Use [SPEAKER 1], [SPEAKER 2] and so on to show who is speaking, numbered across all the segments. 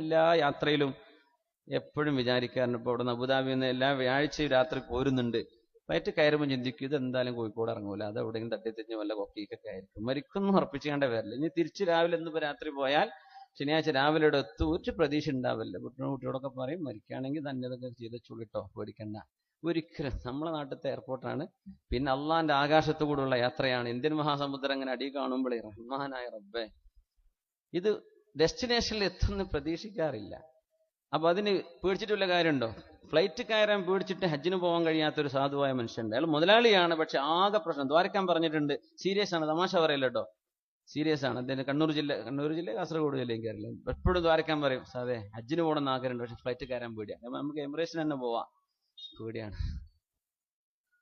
[SPEAKER 1] എല്ലാ യാത്രയിലും എപ്പോഴും വിചാരിക്കാറുണ്ട്. ഇപ്പോൾ ഇവിടെ അബുദാബിയിൽ നിന്ന് എല്ലാ വ്യാഴ്ചയും രാത്രി പോരുന്നുണ്ട്. വയറ്റ് കയറുമ്പോൾ ചിന്തിക്കും ഇത് എന്തായാലും കോഴിക്കോട് ഇറങ്ങൂല. അത് എവിടെയെങ്കിലും തട്ടിത്തിരിഞ്ഞ് വല്ല കൊക്കിക്കൊക്കെ ആയിരിക്കും. മരിക്കൊന്നും ഉറപ്പിച്ചു കണ്ട വരില്ല. ഇനി തിരിച്ച് രാവിലെ ഇന്നിപ്പോ രാത്രി പോയാൽ ശനിയാഴ്ച രാവിലെ ഇവിടെ എത്തും. ഒരു പ്രതീക്ഷ ഉണ്ടാവില്ല. കുട്ടികളും കുട്ടിയോടൊക്കെ പറയും മരിക്കുകയാണെങ്കിൽ തന്നെ ഇതൊക്കെ ചെയ്ത് ചുളിട്ടോ പേടിക്കണ്ട. ഒരിക്കലും നമ്മളെ നാട്ടിലത്തെ എയർപോർട്ടാണ് പിന്നെ അള്ളാന്റെ ആകാശത്തു കൂടെയുള്ള യാത്രയാണ്. ഇന്ത്യൻ മഹാസമുദ്രം അങ്ങനെ അടി കാണുമ്പോഴേ റഹ്മാനായ റബ്ബേ. ഇത് ഡെസ്റ്റിനേഷനിൽ എത്തുമെന്ന് പ്രതീക്ഷിക്കാറില്ല. അപ്പൊ അതിന് പേടിച്ചിട്ടുള്ള കാര്യമുണ്ടോ? ഫ്ലൈറ്റ് കയറാൻ പേടിച്ചിട്ട് ഹജ്ജിന് പോകാൻ കഴിയാത്ത ഒരു സാധുവായ മനുഷ്യനുണ്ട് അയാൾ മുതലാളിയാണ് പക്ഷെ ആകെ പ്രശ്നം. ദ്വാരക്കാൻ പറഞ്ഞിട്ടുണ്ട്. സീരിയസ് ആണ്. തമാശ പറയില്ല കേട്ടോ സീരിയസ് ആണ്. അദ്ദേഹം കണ്ണൂർ ജില്ല കണ്ണൂർ ജില്ല കാസർഗോഡ് ജില്ലയും കയറില്ല എപ്പോഴും ദ്വാരക്കാൻ പറയും? സാറേ ഹജ്ജിന് പോകണം ആഗ്രഹമുണ്ട്. പക്ഷെ ഫ്ലൈറ്റ് കയറാൻ പേടിയാണ് നമുക്ക് എമിറേറ്റ്സിന് തന്നെ പോവാം. പേടിയാണ്.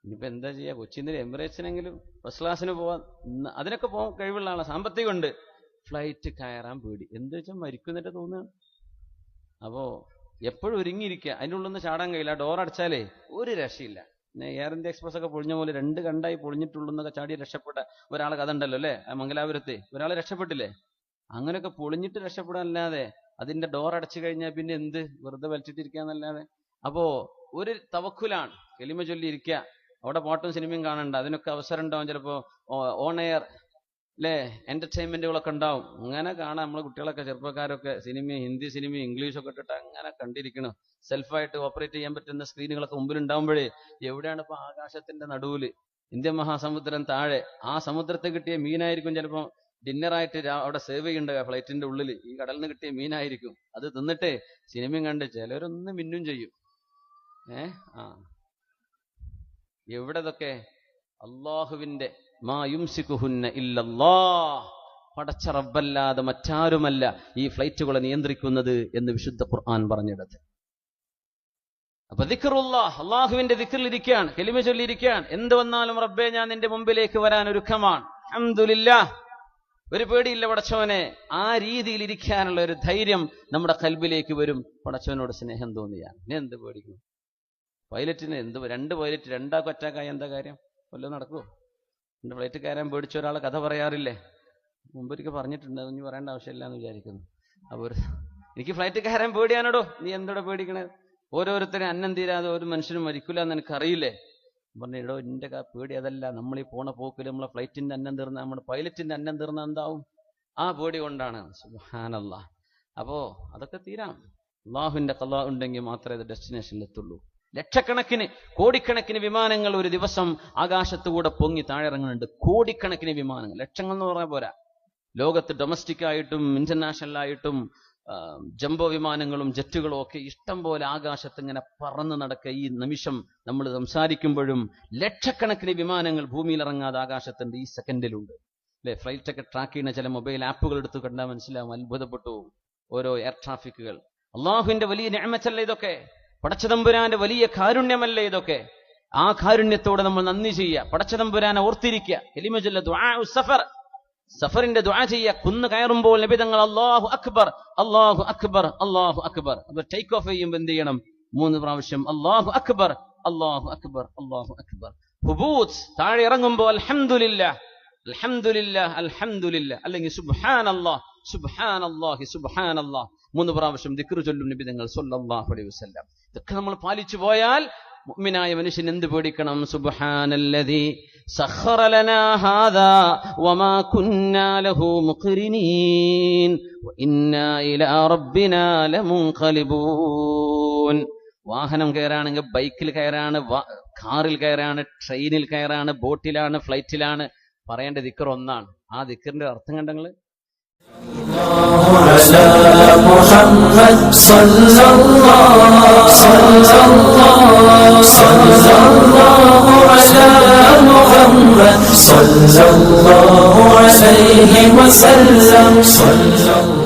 [SPEAKER 1] ഇനിയിപ്പോ എന്താ ചെയ്യാ? കൊച്ചിയിൽ എമിറേറ്റ്സിനെങ്കിലും ഫസ്റ്റ് ക്ലാസ്സിന് ഇന്ന് അതിനൊക്കെ പോകാൻ കഴിവുള്ള ആളാണ് സാമ്പത്തികമുണ്ട്. ഫ്ലൈറ്റ് കയറാൻ പേടി. എന്ത് വെച്ചാൽ മരിക്കുന്നിട്ട് തോന്നുകയാണ് അപ്പോ എപ്പോഴും ഒരുങ്ങിയിരിക്കുക. അതിന്റെ ചാടാൻ കഴിയില്ല. ഡോർ അടച്ചാലേ ഒരു രക്ഷയില്ല. എയർ ഇന്ത്യ എക്സ്പ്രസ് ഒക്കെ പൊളിഞ്ഞ പോലെ രണ്ട് കണ്ടായി പൊളിഞ്ഞിട്ടുള്ളെന്നൊക്കെ ചാടി രക്ഷപ്പെട്ട ഒരാളെ കഥ ഉണ്ടല്ലോ അല്ലെ? മംഗലാപുരത്ത്. ഒരാളെ രക്ഷപ്പെട്ടില്ലേ? അങ്ങനെയൊക്കെ പൊളിഞ്ഞിട്ട് രക്ഷപ്പെടാനല്ലാതെ അതിന്റെ ഡോർ അടച്ചു കഴിഞ്ഞാൽ പിന്നെ എന്ത്? വെറുതെ വലിച്ചിട്ടിരിക്കാന്നല്ലാതെ. അപ്പോ ഒരു തവക്കുലാണ്. എളിമ ചൊല്ലി ഇരിക്കുക അവിടെ പാട്ടും സിനിമയും കാണണ്ട. അതിനൊക്കെ അവസരം ഉണ്ടാവും ചിലപ്പോ ഓൺ എയർ. അല്ലേ എന്റർടൈൻമെന്റുകളൊക്കെ ഉണ്ടാവും. അങ്ങനെ കാണാം. നമ്മളെ കുട്ടികളൊക്കെ ചെറുപ്പക്കാരൊക്കെ സിനിമയും ഹിന്ദി സിനിമയും ഇംഗ്ലീഷൊക്കെ ഇട്ടിട്ട് അങ്ങനെ കണ്ടിരിക്കണം. സെൽഫായിട്ട് ഓപ്പറേറ്റ് ചെയ്യാൻ പറ്റുന്ന സ്ക്രീനുകളൊക്കെ മുമ്പിൽ ഉണ്ടാവുമ്പോഴേ എവിടെയാണ് ഇപ്പൊ ആകാശത്തിന്റെ നടുവിൽ ഇന്ത്യൻ മഹാസമുദ്രം താഴെ? ആ സമുദ്രത്തെ കിട്ടിയ മീനായിരിക്കും ചിലപ്പോ ഡിന്നറായിട്ട് അവിടെ സേവ് ചെയ്യേണ്ട ഫ്ലൈറ്റിന്റെ ഉള്ളിൽ ഈ കടലിൽ നിന്ന് കിട്ടിയ മീനായിരിക്കും. അത് തിന്നിട്ടേ സിനിമയും കണ്ട് ചിലരൊന്നും മിന്നും ചെയ്യും. ഏ? ആ. എവിടെ ഇതൊക്കെ അള്ളാഹുവിന്റെ മാ യുംസിക്കുഹുന്ന ഇല്ലല്ലാ പടച്ച റബ്ബല്ലാതെ മറ്റാരുമല്ല ഈ ഫ്ലൈറ്റുകളെ നിയന്ത്രിക്കുന്നത് എന്ന് വിശുദ്ധ ഖുർആൻ പറഞ്ഞിടത്ത് അപ്പൊ ദിക്കറുള്ള അള്ളാഹുവിന്റെ ദിക്കറിലിരിക്കുകയാണ് കെലിമ ചൊല്ലിയിരിക്കുകയാണ്. എന്ത് വന്നാലും റബ്ബെ ഞാൻ നിന്റെ മുമ്പിലേക്ക് വരാൻ ഒരുക്കമാണ്. അഹമ്മദില്ല ഒരു പേടിയില്ല പടച്ചവനെ ആ രീതിയിൽ ഇരിക്കാനുള്ള ഒരു ധൈര്യം നമ്മുടെ കൽബിലേക്ക് വരും. പടച്ചവനോട് സ്നേഹം തോന്നിയാൽ. ഇനി എന്ത് പേടിക്കുന്നു പൈലറ്റിന് എന്ത് രണ്ട് പൈലറ്റ് രണ്ടാ കൊറ്റാക്കായ എന്താ കാര്യം? വല്ലതും നടക്കുമോ എന്റെ ഫ്ലൈറ്റ് കയറാൻ പേടിച്ച ഒരാൾ കഥ പറയാറില്ലേ? മുമ്പൊരിക്കൽ പറഞ്ഞിട്ടുണ്ട് അതൊന്നും പറയേണ്ട ആവശ്യമില്ല എന്ന് വിചാരിക്കുന്നു. അപ്പോൾ ഒരു എനിക്ക് ഫ്ലൈറ്റ് കയറാൻ പേടിയാണോ നീ എന്തോടെ പേടിക്കണേ? ഓരോരുത്തരും അന്നം തീരാതെ ഒരു മനുഷ്യനും മരിക്കില്ല എന്ന് എനിക്കറിയില്ലേ? എടോ എന്റെ പേടി അതല്ല. നമ്മൾ ഈ പോണ പോക്കിൽ നമ്മളെ ഫ്ലൈറ്റിന്റെ അന്നം തീർന്ന നമ്മുടെ പൈലറ്റിന്റെ അന്നം തീർന്ന എന്താവും? ആ പേടി കൊണ്ടാണ്. സുഹാനല്ല അപ്പോൾ അതൊക്കെ തീരാം. അള്ളാഹുവിന്റെ കല ഉണ്ടെങ്കിൽ മാത്രമേ അത് ഡെസ്റ്റിനേഷനിൽ എത്തുള്ളൂ ലക്ഷക്കണക്കിന് കോടിക്കണക്കിന് വിമാനങ്ങൾ ഒരു ദിവസം ആകാശത്തുകൂടെ പൊങ്ങി താഴെയിറങ്ങുന്നുണ്ട് കോടിക്കണക്കിന് വിമാനങ്ങൾ. ലക്ഷങ്ങൾ എന്ന് പറഞ്ഞാൽ പോരാ. ലോകത്ത് ഡൊമസ്റ്റിക് ആയിട്ടും ഇന്റർനാഷണൽ ആയിട്ടും ജംബോ വിമാനങ്ങളും ജെറ്റുകളും ഒക്കെ ഇഷ്ടം പോലെ ആകാശത്ത് ഇങ്ങനെ പറന്ന് നടക്കുക. ഈ നിമിഷം നമ്മൾ സംസാരിക്കുമ്പോഴും ലക്ഷക്കണക്കിന് വിമാനങ്ങൾ ഭൂമിയിൽ ഇറങ്ങാതെ ആകാശത്തുണ്ട് ഈ സെക്കൻഡിലുണ്ട് അല്ലെ? ഫ്ലൈറ്റ് ഒക്കെ ട്രാക്ക് ചെയ്യുന്ന ചില മൊബൈൽ ആപ്പുകൾ എടുത്ത് കണ്ടാൽ മനസ്സിലാവും. അത്ഭുതപ്പെട്ടു. ഓരോ എയർ ട്രാഫിക്കുകൾ അള്ളാഹുവിന്റെ വലിയ ഞാമച്ചല്ല ഇതൊക്കെ? പടച്ചതമ്പുരാന്റെ വലിയ കാരുണ്യമല്ലേ ഇതൊക്കെ? ആ കാരുണ്യത്തോടെ നമ്മൾ നന്ദി ചെയ്യുക. പടച്ചതമ്പുരാനെ ഓർത്തിരിക്കുക. സഫർ. സഫറിന്റെ ദുആ ചെയ്യുക. കുന്ന് കയറുമ്പോൾ നബി തങ്ങൾ അള്ളാഹു അക്ബർ അള്ളാഹു അക്ബർ അള്ളാഹു അക്ബർ. അപ്പൊ ടേക്ക് ഓഫ് ചെയ്യുമ്പോൾ എന്ത് ചെയ്യണം? മൂന്ന് പ്രാവശ്യം അള്ളാഹു അക്ബർ അള്ളാഹു അക്ബർ അള്ളാഹു അക്ബർ. ഹുബൂത്ത് താഴെ ഇറങ്ങുമ്പോൾ അൽഹംദുലില്ല അൽഹംദുലില്ല അൽഹംദുലില്ല അല്ലെങ്കിൽ സുബ്ഹാൻ അള്ളാഹ് സുബ്ഹാൻ അള്ളാഹി സുബ്ഹാൻ അല്ലാഹ് മൂന്ന് പ്രാവശ്യം ദിക്റ് ചൊല്ലും നബി നിങ്ങൾ സ്വല്ലാഹുലി അലൈഹി വസ്ല്ലാം. ഇതൊക്കെ നമ്മൾ പാലിച്ചു പോയാൽ മുഅ്മിനായ മനുഷ്യൻ എന്ത് പേടിക്കണം? സുബ്ഹാനല്ലദി സഖറ ലനാ ഹാദാ വമാ കുന്നാ ലഹു മുഖ്രിനീൻ ഇലാ റബ്ബിനാ ലമുൻഖലിബൂൻ. വാഹനം കയറാണെങ്കിൽ ബൈക്കിൽ കയറാണ് കാറിൽ കയറാണ് ട്രെയിനിൽ കയറാണ് ബോട്ടിലാണ് ഫ്ലൈറ്റിലാണ്. പറയേണ്ട ദിക്കർ ഒന്നാണ്. ആ ദിക്കറിന്റെ അർത്ഥം
[SPEAKER 2] കണ്ടങ്ങൾ? محمد صلی اللہ صلی اللہ صلی اللہ علی محمد صلی اللہ علیہ وسلم صلی اللہ